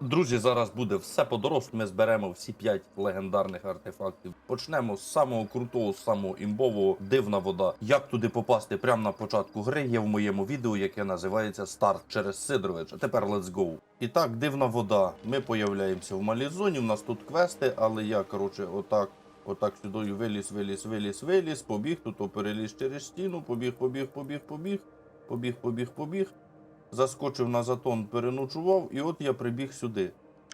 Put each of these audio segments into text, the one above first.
Друзі, зараз буде все по-дорослому. Ми зберемо всі 5 легендарних артефактів. Почнемо з самого крутого, самого імбового дивна вода. Як туди попасти прямо на початку гри є в моєму відео, яке називається Старт через Сидорович. А тепер let's go. І так, дивна вода. Ми появляємося в малій зоні. У нас тут квести, але я коротше, отак. Отак сюди виліз, виліз, виліз, виліз, побіг, тут переліз через стіну, побіг, побіг, побіг, побіг, побіг, побіг, побіг. Заскочив на затон, переночував, і от я прибіг сюди.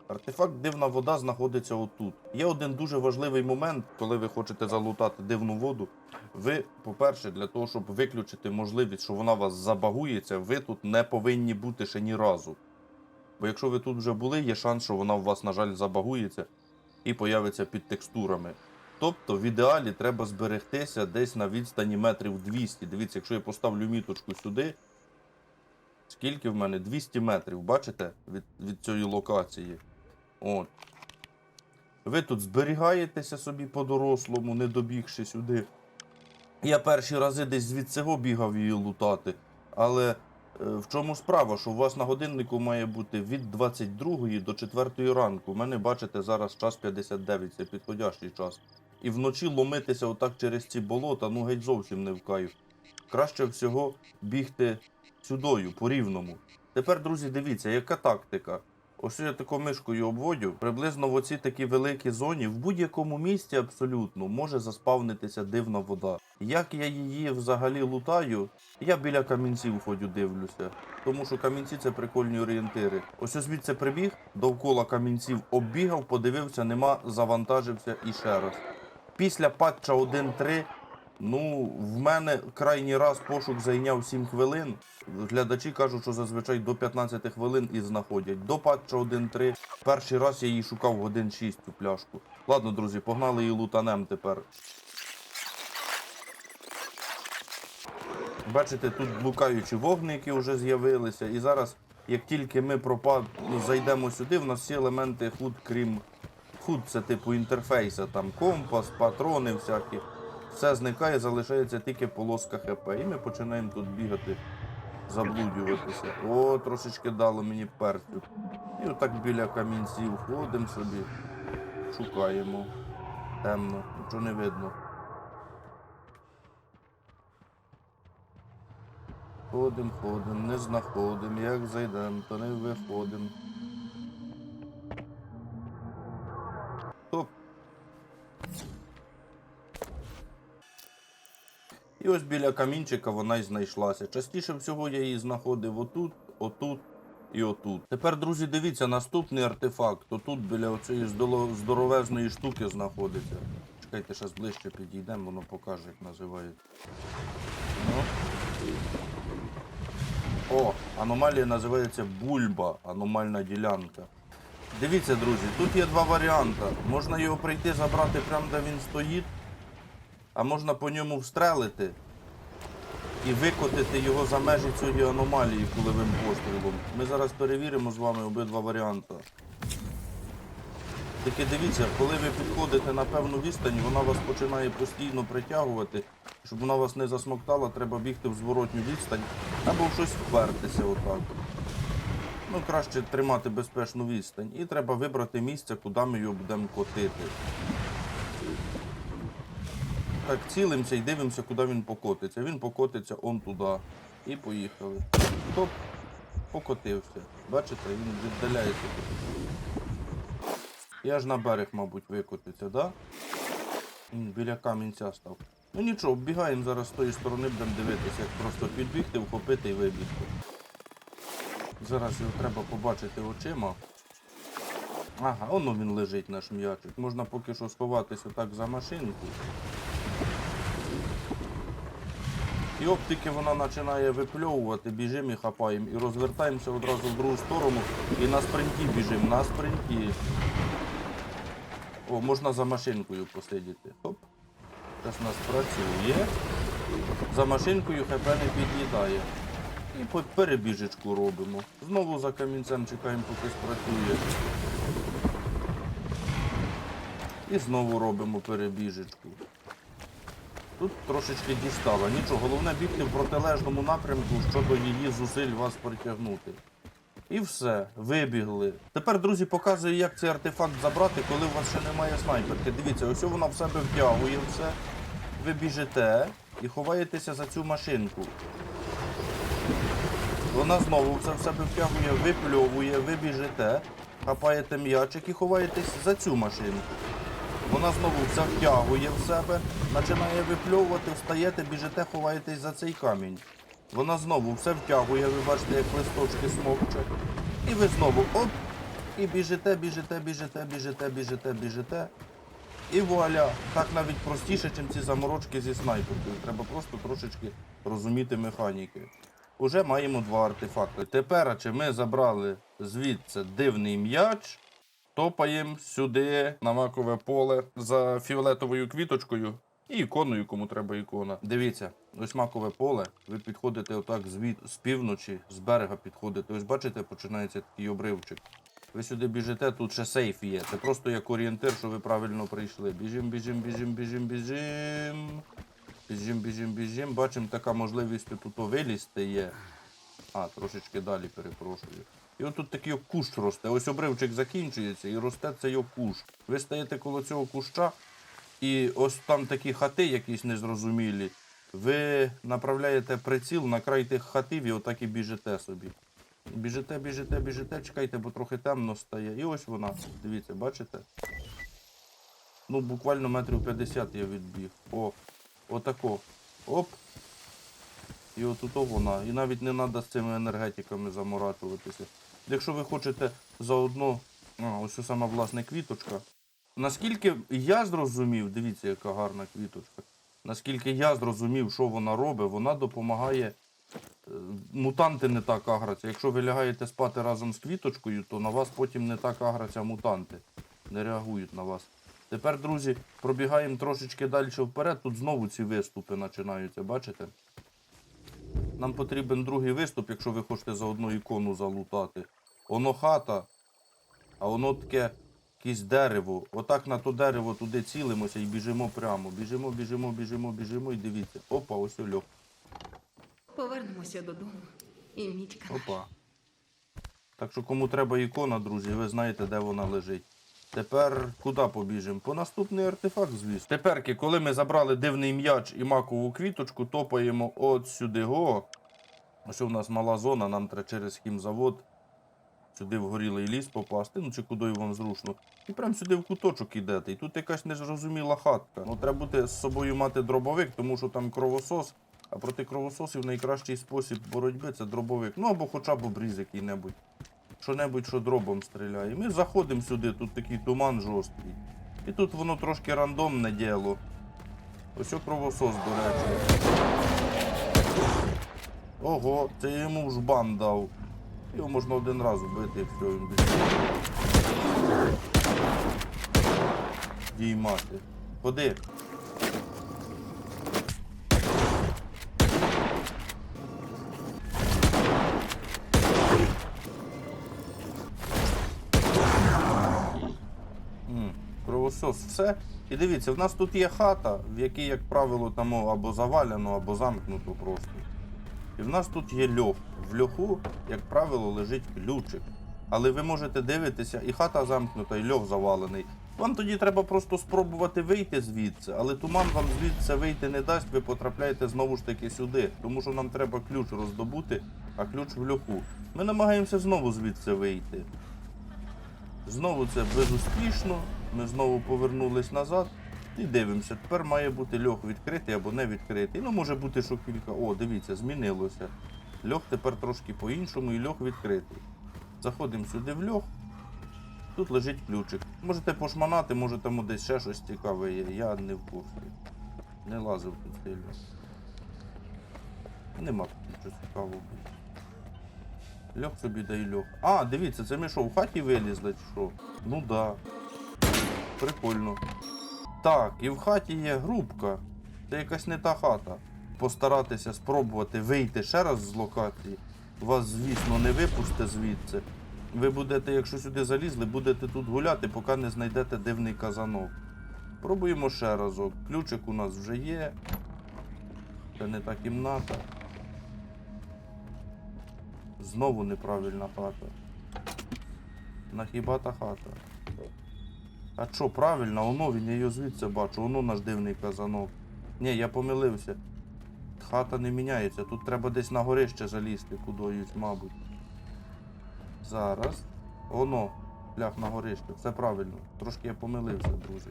Артефакт дивна вода знаходиться отут. Є один дуже важливий момент, коли ви хочете залутати дивну воду. Ви, по-перше, для того, щоб виключити можливість, що вона вас забагується, ви тут не повинні бути ще ні разу. Бо якщо ви тут вже були, є шанс, що вона у вас, на жаль, забагується і появиться під текстурами. Тобто, в ідеалі треба зберегтися десь на відстані метрів 200. Дивіться, якщо я поставлю міточку сюди, скільки в мене? 200 метрів, бачите, від, від цієї локації. От. Ви тут зберігаєтеся собі по-дорослому, не добігши сюди. Я перші рази десь звідси бігав її лутати. Але е, в чому справа, що у вас на годиннику має бути від 22 до 4 ранку. У мене, бачите, зараз час 59, це підходящий час. І вночі ломитися отак через ці болота, ну геть зовсім не в кайф. Краще всього бігти сюдою, по рівному. Тепер, друзі, дивіться, яка тактика. Ось я тако мишкою обводю, приблизно в оці такі великі зоні, в будь-якому місці абсолютно може заспавнитися дивна вода. Як я її взагалі лутаю, я біля камінців ходю дивлюся. Тому що камінці це прикольні орієнтири. Ось ось звідси прибіг, довкола камінців оббігав, подивився, нема, завантажився і ще раз. Після патча 1.3 Ну, в мене крайній раз пошук зайняв 7 хвилин. Глядачі кажуть, що зазвичай до 15 хвилин і знаходять. До патча 1.3. Перший раз я її шукав годин 6 цю пляшку. Ладно, друзі, погнали її лутанем тепер. Бачите, тут блукаючі вогники вже з'явилися. І зараз, як тільки ми пропад... ну, зайдемо сюди, в нас всі елементи худ, крім худ, це типу інтерфейса, там компас, патрони всякі. Все зникає, залишається тільки полоска ХП. І ми починаємо тут бігати, заблудюватися. О, трошечки дало мені перцю. І отак біля камінців ходимо собі, шукаємо. Темно, нічого не видно. Ходим, ходим, не знаходим, як зайдемо, то не виходимо. Біля камінчика вона й знайшлася. Частіше всього я її знаходив отут, отут і отут. Тепер, друзі, дивіться, наступний артефакт. Отут біля оцієї здоровезної штуки знаходиться. Чекайте, зараз ближче підійдемо, воно покаже, як називається. Ну. О, аномалія називається бульба, аномальна ділянка. Дивіться, друзі, тут є два варіанти. Можна його прийти забрати прямо де він стоїть, а можна по ньому встрелити і викотити його за межі цієї аномалії кулевим пострілом. Ми зараз перевіримо з вами обидва варіанти. Тільки дивіться, коли ви підходите на певну відстань, вона вас починає постійно притягувати. Щоб вона вас не засмоктала, треба бігти в зворотню відстань або в щось впертися отак. Ну, краще тримати безпечну відстань. І треба вибрати місце, куди ми його будемо котити. Так, цілимося і дивимося, куди він покотиться. Він покотиться он туди. І поїхали. Топ, покотився. Бачите, він віддаляється. Я ж на берег, мабуть, викотиться, да? Він біля камінця став. Ну нічого, вбігаємо зараз з тої сторони, будемо дивитися, як просто підбігти, вхопити і вибігти. Зараз його треба побачити очима. Ага, воно він лежить наш м'ячик. Можна поки що сховатися отак за машинку. І оптики вона починає випльовувати, біжимо і хапаємо. І розвертаємося одразу в другу сторону і на спринті біжимо, на спринті. О, можна за машинкою посидіти. Хоп. Зараз нас працює. За машинкою ХП не під'їдає. І перебіжечку робимо. Знову за камінцем чекаємо, поки спрацює. І знову робимо перебіжечку. Тут трошечки дістала. Нічого, головне бігти в протилежному напрямку щодо її зусиль вас притягнути. І все, вибігли. Тепер, друзі, показую, як цей артефакт забрати, коли у вас ще немає снайперки. Дивіться, ось вона в себе втягує все. Ви біжите і ховаєтеся за цю машинку. Вона знову це в себе втягує, випльовує, ви біжите, хапаєте м'ячик і ховаєтесь за цю машинку. Вона знову все втягує в себе, починає випльовувати, встаєте, біжите, ховаєтесь за цей камінь. Вона знову все втягує, ви бачите, як листочки смокче. І ви знову оп! І біжите, біжите, біжите, біжите, біжите, біжите. І вуаля, так навіть простіше, ніж ці заморочки зі снайперкою. Треба просто трошечки розуміти механіки. Уже маємо два артефакти. Тепер, чи ми забрали звідси дивний м'яч, топаємо сюди на макове поле за фіолетовою квіточкою і іконою, кому треба ікона. Дивіться, ось макове поле. Ви підходите отак звід з півночі, з берега підходите. Ось бачите, починається такий обривчик. Ви сюди біжите, тут ще сейф є. Це просто як орієнтир, що ви правильно прийшли. Біжим, біжим, біжим, біжим, біжим. Біжим, біжим, біжим. Бачимо, така можливість тут вилізти є. А, трошечки далі перепрошую. І от тут такий кущ росте. Ось обривчик закінчується і росте цей кущ. Ви стаєте коло цього куща, і ось там такі хати якісь незрозумілі. Ви направляєте приціл на край тих хатів і отак і біжите собі. Біжите, біжите, біжите, чекайте, бо трохи темно стає. І ось вона. Дивіться, бачите? Ну, буквально метрів 50 я відбіг. О, отако. Оп. І отут вона. І навіть не треба з цими енергетиками заморачуватися. Якщо ви хочете заодно. А, ось сама власне квіточка. Наскільки я зрозумів, дивіться, яка гарна квіточка. Наскільки я зрозумів, що вона робить, вона допомагає. е, Мутанти не так аграться. Якщо ви лягаєте спати разом з квіточкою, то на вас потім не так аграться мутанти. Не реагують на вас. Тепер, друзі, пробігаємо трошечки далі вперед. Тут знову ці виступи починаються, бачите? Нам потрібен другий виступ, якщо ви хочете за одну ікону залутати. Воно хата, а воно таке якесь дерево. Отак на то дерево туди цілимося і біжимо прямо. Біжимо, біжимо, біжимо, біжимо і дивіться. Опа, ось Ольох. Повернемося додому. І Мітька. Опа. Так що кому треба ікона, друзі, ви знаєте, де вона лежить. Тепер куди побіжимо? По наступний артефакт, звісно. Теперки, коли ми забрали дивний м'яч і макову квіточку, топаємо от сюди го. Ось у нас мала зона, нам треба через хімзавод сюди в горілий ліс попасти, ну чи куди вам зручно. І прямо сюди в куточок ідете. І тут якась незрозуміла хатка. Ну треба бути з собою мати дробовик, тому що там кровосос. А проти кровососів найкращий спосіб боротьби це дробовик. Ну або хоча б обріз який-небудь. Що-небудь, що дробом стріляє. Ми заходимо сюди, тут такий туман жорсткий. І тут воно трошки рандомне діло. Ось кровосос, до речі. Ого, це йому в жбан дав. Його можна один раз вбити все, він без. Діймати. Ходи. Кровосос, все. І дивіться, в нас тут є хата, в якій, як правило, там або завалено, або замкнуто просто. І в нас тут є льох. В льоху, як правило, лежить ключик. Але ви можете дивитися, і хата замкнута, і льох завалений. Вам тоді треба просто спробувати вийти звідси, але туман вам звідси вийти не дасть, ви потрапляєте знову ж таки сюди, тому що нам треба ключ роздобути, а ключ в льоху. Ми намагаємося знову звідси вийти. Знову це безуспішно. Ми знову повернулись назад і дивимося. Тепер має бути льох відкритий або не відкритий. Ну, може бути, що кілька. О, дивіться, змінилося. Льох тепер трошки по-іншому і льох відкритий. Заходимо сюди в льох. Тут лежить ключик. Можете пошманати, може там десь ще щось цікаве є. Я не в курсі. Не лазив тут сильно. Нема тут нічого цікавого. Льох собі дай льох. А, дивіться, це ми що, в хаті вилізли чи що? Ну да. Прикольно. Так, і в хаті є грубка. Це якась не та хата. Постаратися спробувати вийти ще раз з локації. Вас, звісно, не випусте звідси. Ви будете, якщо сюди залізли, будете тут гуляти, поки не знайдете дивний казанок. Пробуємо ще разок. Ключик у нас вже є. Це не та кімната. Знову неправильна хата. На хіба та хата. А що, правильно, воно він, я його звідси бачу, воно наш дивний казанок. Ні, я помилився. Хата не міняється, тут треба десь на горище залізти кудись, мабуть. Зараз. Воно, шлях на горище, все правильно. Трошки я помилився, друзі.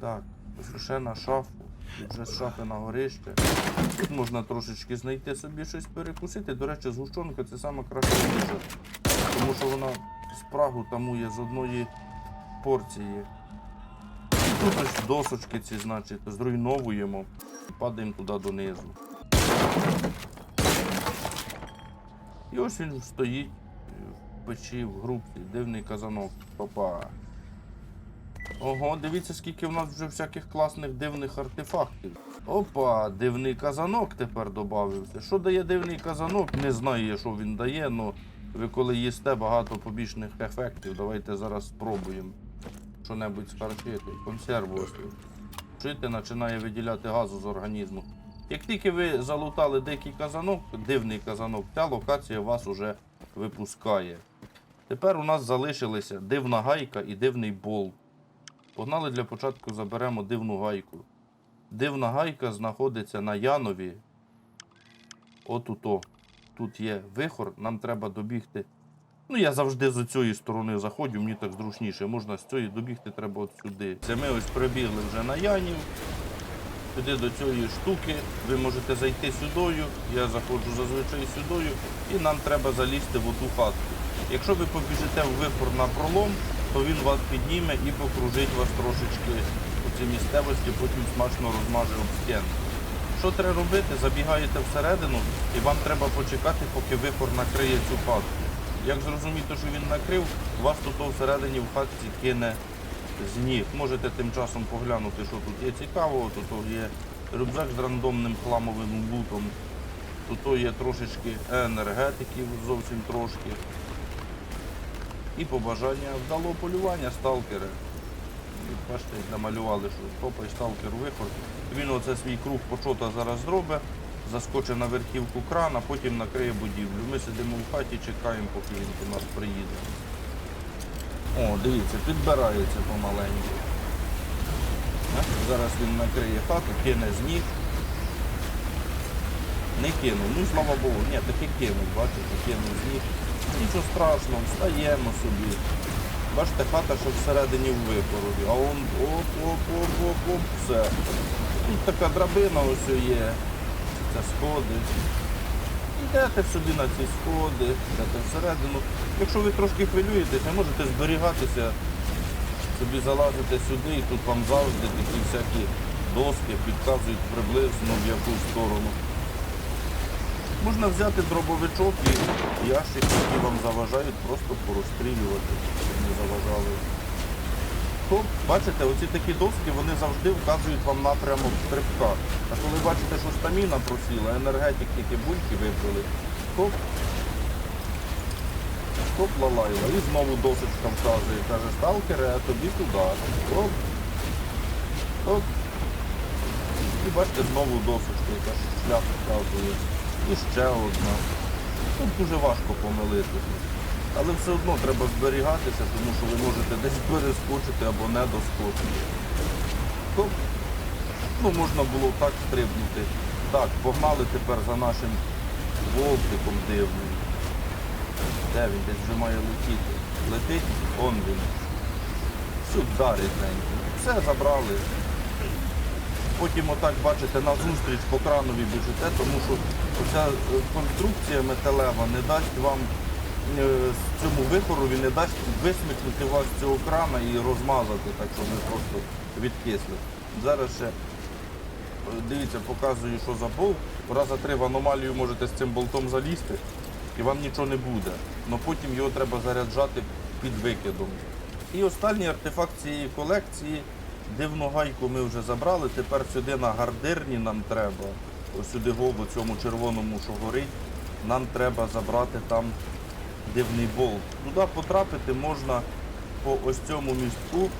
Так, ось ще на шафу. І вже з шафи на горище. Тут можна трошечки знайти собі щось перекусити. До речі, згущенка це саме їжа. Тому що вона спрагу тамує з одної порції. Тут ось досочки ці, значить, зруйновуємо і падаємо туди донизу. І ось він стоїть в печі, в грубці, дивний казанок. Опа. Ого, дивіться, скільки в нас вже всяких класних дивних артефактів. Опа, дивний казанок тепер додався. Що дає дивний казанок? Не знаю, що він дає, але ви коли їсте багато побічних ефектів, давайте зараз спробуємо що-небудь схарчити. Консерву ось. тут. Починає виділяти газу з організму. Як тільки ви залутали дикий казанок, дивний казанок, ця локація вас уже випускає. Тепер у нас залишилися дивна гайка і дивний болт. Погнали для початку заберемо дивну гайку. Дивна гайка знаходиться на Янові. Отуто. Тут є вихор, нам треба добігти. Ну, я завжди з цієї сторони заходжу, мені так зручніше. Можна з цієї добігти, треба от сюди. Це ми ось прибігли вже на Янів. Сюди до цієї штуки. Ви можете зайти сюдою. Я заходжу зазвичай сюдою. І нам треба залізти в оту хатку. Якщо ви побіжите в вихор на пролом, то він вас підніме і покружить вас трошечки у цій місцевості, потім смачно розмаже об стіну. Що треба робити? Забігаєте всередину і вам треба почекати, поки вихор накриє цю хатку. Як зрозуміти, що він накрив, вас тут всередині в хатці кине з ніг. Можете тим часом поглянути, що тут є цікавого. Тут є рюкзак з рандомним хламовим лутом. Тут є трошечки енергетиків, зовсім трошки. І побажання вдалого полювання сталкери. Бачите, намалювали, що топай сталкер вихор. Він оце свій круг почота зараз зробить, заскочить на верхівку крана, потім накриє будівлю. Ми сидимо в хаті, чекаємо, поки він до нас приїде. О, дивіться, підбирається помаленьку. Е, Зараз він накриє хату, кине з ніг. Не кинув, ну слава Богу, ні, таки кинув, бачите, кинув з ніг. Нічого страшного, встаємо собі. Бачите, хата ще всередині в випороді, а он оп-оп-оп-оп-оп, все. Тут така драбина ось є. Це сходи. Йдете собі на ці сходи, йдете всередину. Якщо ви трошки хвилюєтеся, можете зберігатися, собі залазите сюди і тут вам завжди такі всякі доски підказують приблизно в яку сторону. Можна взяти дробовичок і ящики, які вам заважають, просто порозстрілювати, щоб не заважали. Хоп, бачите, оці такі доски вони завжди вказують вам напрямок стрибка. А коли бачите, що стаміна просіла, енергетик тільки бульки випили, хоп, хоп лалайла. І знову досочка вказує, каже, сталкере, а тобі туди. Хоп, хоп. І бачите, знову досочка, яка шлях вказує. І ще одна. Тут дуже важко помилитися. Але все одно треба зберігатися, тому що ви можете десь перескочити або не доскочити. Ну, можна було так стрибнути. Так, погнали тепер за нашим волтиком дивним. Де він десь вже має летіти? Летить, он він. Сюди рідненько. Все забрали. Потім отак бачите назустріч по кранові біжите, тому що ця конструкція металева не дасть вам е, цьому вихорові не дасть висмикнути вас з цього крана і розмазати, так щоб ви просто відкисли. Зараз ще е, дивіться, показую, що за болт. Раза три в аномалію можете з цим болтом залізти і вам нічого не буде. Але потім його треба заряджати під викидом. І останній артефакт цієї колекції. Дивну гайку ми вже забрали, тепер сюди на гардирні нам треба. Ось сюди голову цьому червоному, що горить, нам треба забрати там дивний болт. Туди потрапити можна по ось цьому містку.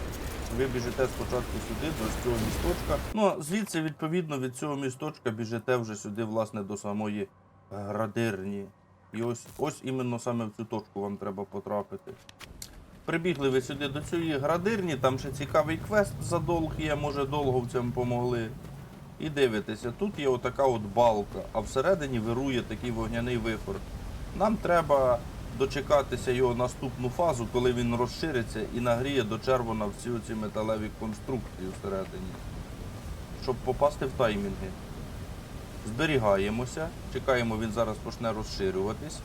Ви біжите спочатку сюди, до цього місточка. Ну, а звідси, відповідно, від цього місточка біжите вже сюди, власне, до самої градирні. І ось, ось іменно саме в цю точку вам треба потрапити. Прибігли ви сюди до цієї градирні, там ще цікавий квест за долг є, може долговцям помогли. І дивитеся, тут є отака от балка, а всередині вирує такий вогняний вихор. Нам треба дочекатися його наступну фазу, коли він розшириться і нагріє до червона всі оці металеві конструкції всередині. Щоб попасти в таймінги. Зберігаємося, чекаємо, він зараз почне розширюватись.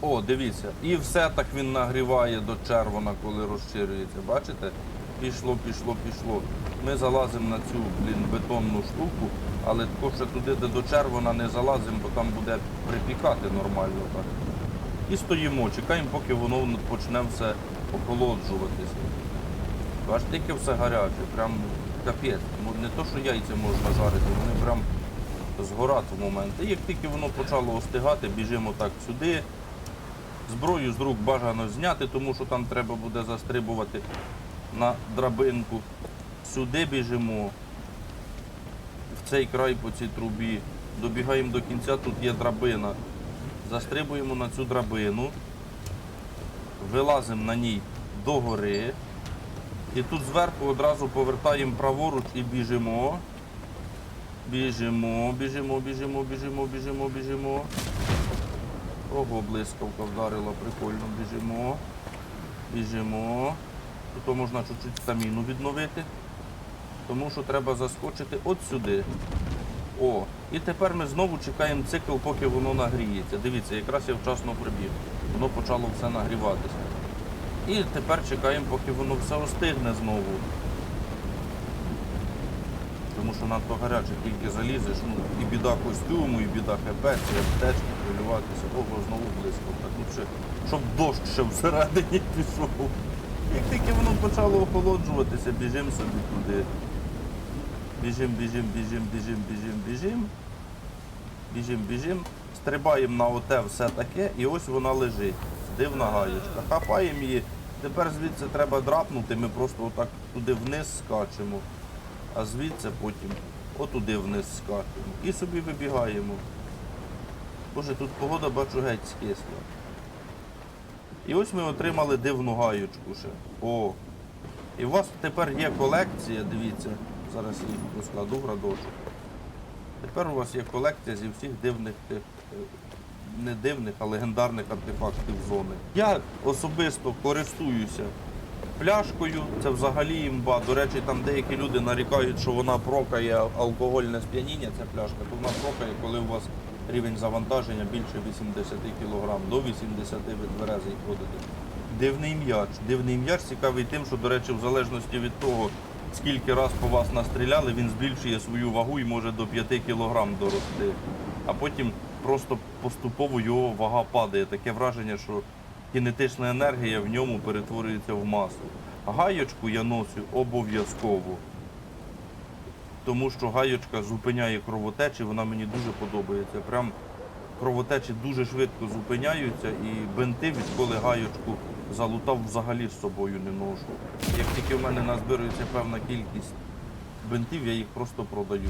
О, дивіться, і все так він нагріває до червона, коли розширюється. Бачите? Пішло, пішло, пішло. Ми залазимо на цю, блін, бетонну штуку, але тако ще туди, де до червона не залазимо, бо там буде припікати нормально так. І стоїмо, чекаємо, поки воно почне все охолоджуватися. Бачите, яке все гаряче, прям капець. Ну, Не то, що яйця можна жарити, вони прям згорать в момент. І як тільки воно почало остигати, біжимо так сюди. Зброю з рук бажано зняти, тому що там треба буде застрибувати на драбинку. Сюди біжимо, в цей край по цій трубі. Добігаємо до кінця, тут є драбина. Застрибуємо на цю драбину, вилазимо на ній догори. І тут зверху одразу повертаємо праворуч і біжимо. Біжимо, біжимо, біжимо, біжимо, біжимо, біжимо. Ого, блискавка вдарила, прикольно, біжимо. Біжимо. Тут можна чуть-чуть стаміну відновити. Тому що треба заскочити от сюди. О, і тепер ми знову чекаємо цикл, поки воно нагріється. Дивіться, якраз я вчасно прибіг. Воно почало все нагріватися. І тепер чекаємо, поки воно все остигне знову. Тому що надто гаряче, тільки залізеш, ну, і біда костюму, і біда хп, і аптечки, хвилюватися. Ого, знову близько. Так, ну, ще, щоб дощ ще всередині пішов. Як тільки воно почало охолоджуватися, біжимо собі туди. Біжим, біжим, біжим, біжим, біжим, біжим. Біжим, біжим. Стрибаємо на оте все таке, і ось вона лежить. Дивна гаєчка. Хапаємо її. Тепер звідси треба драпнути, ми просто отак туди вниз скачемо, а звідси потім отуди вниз скачемо. І собі вибігаємо. Боже, тут погода бачу геть скисла. І ось ми отримали дивну гаючку ще. О. І у вас тепер є колекція, дивіться, зараз я розкладу в радочок. Тепер у вас є колекція зі всіх дивних тих, е, не дивних, а легендарних артефактів зони. Я особисто користуюся пляшкою, це взагалі імба. До речі, там деякі люди нарікають, що вона прокає алкогольне сп'яніння, ця пляшка, то вона прокає, коли у вас рівень завантаження більше 80 кг, до 80 ви тверезий ходите. Дивний м'яч. Дивний м'яч цікавий тим, що, до речі, в залежності від того, скільки раз по вас настріляли, він збільшує свою вагу і може до 5 кг дорости. А потім просто поступово його вага падає. Таке враження, що кінетична енергія в ньому перетворюється в масу. Гайочку я носю обов'язково. Тому що гайочка зупиняє кровотечі, вона мені дуже подобається. Прям кровотечі дуже швидко зупиняються і бинти, відколи гайочку залутав, взагалі з собою не ношу. Як тільки в мене назбирується певна кількість бинтів, я їх просто продаю.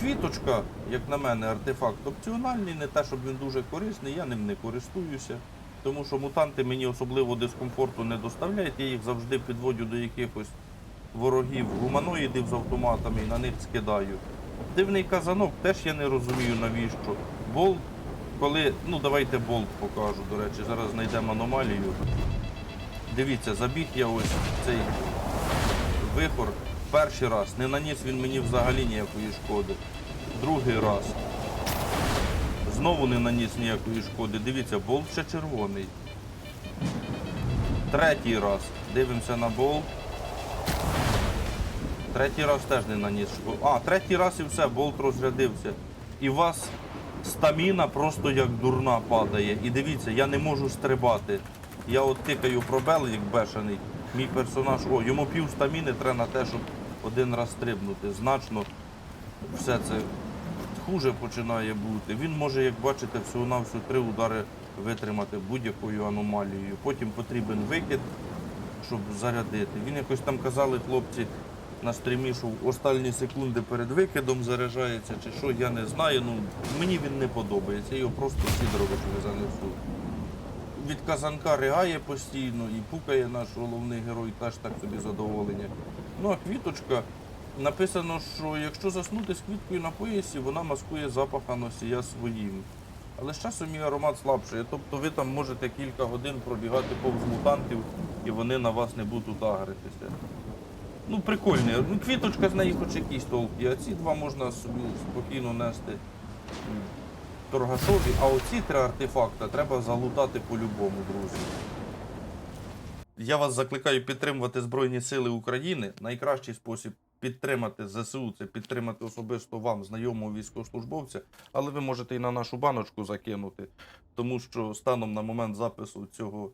Квіточка, як на мене, артефакт опціональний, не те, щоб він дуже корисний, я ним не користуюся. Тому що мутанти мені особливо дискомфорту не доставляють, я їх завжди підводю до якихось ворогів, гуманоїдів з автоматами і на них скидаю. Дивний казанок теж я не розумію навіщо. Болт, коли. Ну давайте болт покажу, до речі, зараз знайдемо аномалію. Дивіться, забіг я ось цей вихор перший раз. Не наніс він мені взагалі ніякої шкоди. Другий раз. Знову не наніс ніякої шкоди. Дивіться, болт ще червоний. Третій раз. Дивимося на болт. Третій раз теж не наніс шкоди. А, третій раз і все, болт розрядився. І у вас стаміна просто як дурна падає. І дивіться, я не можу стрибати. Я от тикаю пробел, як бешений. Мій персонаж, о, йому пів стаміни треба на те, щоб один раз стрибнути. Значно все це хуже починає бути. Він може, як бачите, всього на всього три удари витримати будь-якою аномалією. Потім потрібен викид, щоб зарядити. Він якось там казали хлопці, на стрімі, що в останні секунди перед викидом заряджається, чи що, я не знаю. Ну, мені він не подобається, його просто Сідоровичу занесу. Від казанка ригає постійно і пукає наш головний герой, теж так собі задоволення. Ну а квіточка. Написано, що якщо заснути з квіткою на поясі, вона маскує запах носія своїм. Але з часом її аромат слабший. Тобто ви там можете кілька годин пробігати повз мутантів, і вони на вас не будуть агритися. Ну, прикольні. Ну, квіточка з неї хоч якийсь толк є, а два можна собі спокійно нести торгашові, а оці три артефакта треба залутати по-любому, друзі. Я вас закликаю підтримувати Збройні Сили України. Найкращий спосіб підтримати ЗСУ це підтримати особисто вам, знайомого військовослужбовця, але ви можете і на нашу баночку закинути, тому що станом на момент запису цього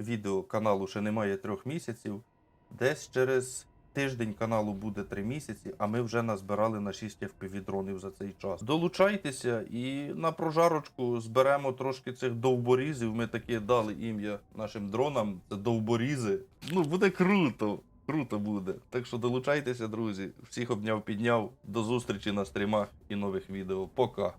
відео каналу ще немає трьох місяців. Десь через тиждень каналу буде три місяці, а ми вже назбирали на 6 FPV дронів за цей час. Долучайтеся і на прожарочку зберемо трошки цих довборізів. Ми таке дали ім'я нашим дронам. Це довборізи. Ну буде круто. Круто буде. Так що долучайтеся, друзі. Всіх обняв, підняв. До зустрічі на стрімах і нових відео. Пока.